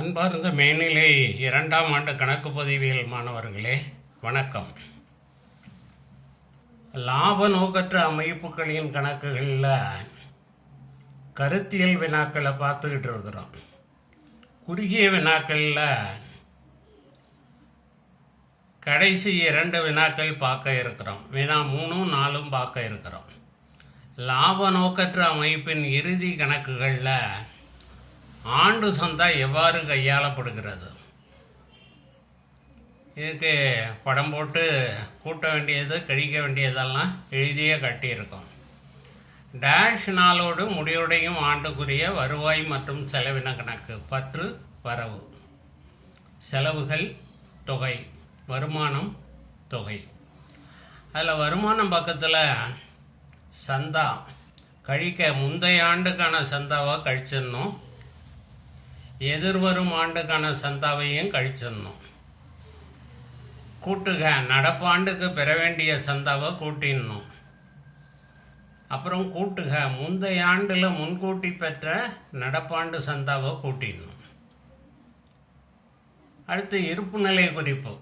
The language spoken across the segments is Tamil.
அன்பார்ந்த மேல்நிலை இரண்டாம் ஆண்டு கணக்கு பதிவியல் மாணவர்களே வணக்கம். லாப நோக்கற்ற அமைப்புகளின் கணக்குகளில் கருத்தியல் வினாக்களை பார்த்துக்கிட்டு இருக்கிறோம். குறுகிய வினாக்களில் கடைசி இரண்டு வினாக்கள் பார்க்க இருக்கிறோம். வினா மூணும் நாலும் பார்க்க இருக்கிறோம். லாப நோக்கற்ற அமைப்பின் இறுதி கணக்குகளில் ஆண்டு சந்தா எவ்வாறு கையாளப்படுகிறது? இதுக்கு படம் போட்டு கூட்ட வேண்டியது கழிக்க வேண்டியதெல்லாம் எழுதியே கட்டியிருக்கோம். டேஷ் நாளோடு முடிவுடையும் ஆண்டுக்குரிய வருவாய் மற்றும் செலவின கணக்கு பற்று வரவு. செலவுகள் தொகை. வருமானம் தொகை. அதில் வருமானம் பக்கத்தில் சந்தா. கழிக்க முந்தைய ஆண்டுக்கான சந்தாவாக கழிச்சிடணும் எதிர்வரும் ஆண்டுக்கான சந்தாவையும் கழிச்சிடணும். கூட்டுக நடப்பாண்டுக்கு பெற வேண்டிய சந்தாவை கூட்டிடணும். அப்புறம் கூட்டுக முந்தைய ஆண்டில் முன்கூட்டி பெற்ற நடப்பாண்டு சந்தாவை கூட்டிடணும். அடுத்து இருப்பு நிலை குறிப்பு.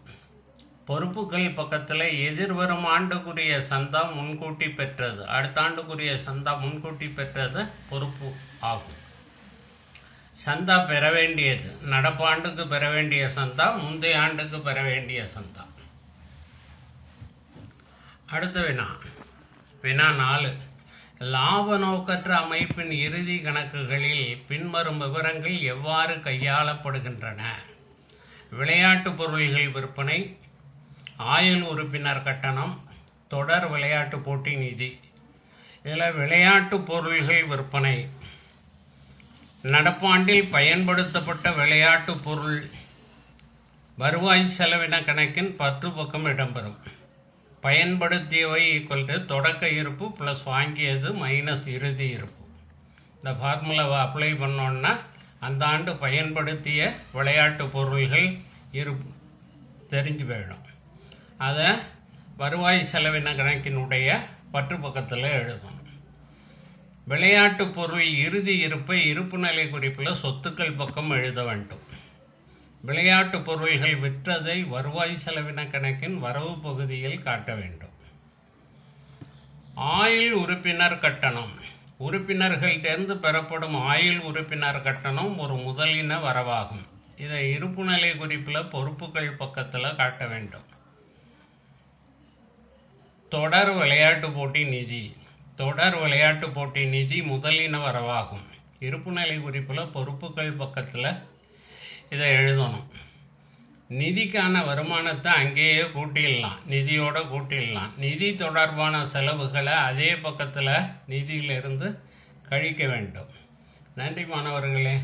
பொறுப்புகள் பக்கத்தில் எதிர்வரும் ஆண்டுக்குரிய சந்தா முன்கூட்டி பெற்றது. அடுத்த ஆண்டுக்குரிய சந்தா முன்கூட்டி பெற்றது பொறுப்பு ஆகும். சந்தா பெற வேண்டியது. நடப்பாண்டுக்கு பெற வேண்டிய சந்தா முந்தைய ஆண்டுக்கு பெற வேண்டிய சந்தா. அடுத்த வினா. வினா நாலு. லாப நோக்கற்ற அமைப்பின் இறுதி கணக்குகளில் பின்வரும் விவரங்கள் எவ்வாறு கையாளப்படுகின்றன? விளையாட்டு பொருள்கள் விற்பனை ஆயுள் உறுப்பினர் கட்டணம் தொடர் விளையாட்டு போட்டி நிதி. இதில் விளையாட்டு பொருள்கள் விற்பனை நடப்பாண்டில் பயன்படுத்தப்பட்ட விளையாட்டு பொருள் வருவாய் செலவின கணக்கின் பத்து பக்கம் இடம்பெறும். பயன்படுத்தியவை ஈக்குவல் டு தொடக்க இருப்பு ப்ளஸ் வாங்கியது மைனஸ் இறுதி இருப்பு. இந்த ஃபார்முலாவை அப்ளை பண்ணோன்னா அந்த ஆண்டு பயன்படுத்திய விளையாட்டு பொருள்கள் இரு தெரிஞ்சு போயிடும். அதை வருவாய் செலவின கணக்கினுடைய பற்று பக்கத்தில் எழுதும். விளையாட்டு பொருள் இறுதி இருப்பை இருப்பு நிலை குறிப்பில் சொத்துக்கள் பக்கம் எழுத வேண்டும். விளையாட்டு பொருள்கள் விற்றதை வருவாய் செலவின கணக்கின் வரவு பகுதியில் காட்ட வேண்டும். ஆயுள் உறுப்பினர் கட்டணம். உறுப்பினர்கள்டேருந்து பெறப்படும் ஆயுள் உறுப்பினர் கட்டணம் ஒரு முதலின வரவாகும். இதை இருப்பு நிலை குறிப்பில் பொறுப்புகள் பக்கத்தில் காட்ட வேண்டும். தொடர் விளையாட்டு போட்டி நிதி. தொடர் விளையாட்டு போட்டி நிதி முதலின வரவாகும். இருப்புநிலை குறிப்பில் பொறுப்புகள் பக்கத்தில் இதை எழுதணும். நிதிக்கான வருமானத்தை அங்கேயே கூட்டிடலாம். நிதியோடு கூட்டிடலாம். நிதி தொடர்பான செலவுகளை அதே பக்கத்தில் நிதியிலிருந்து கழிக்க வேண்டும். நன்றி மாணவர்களே.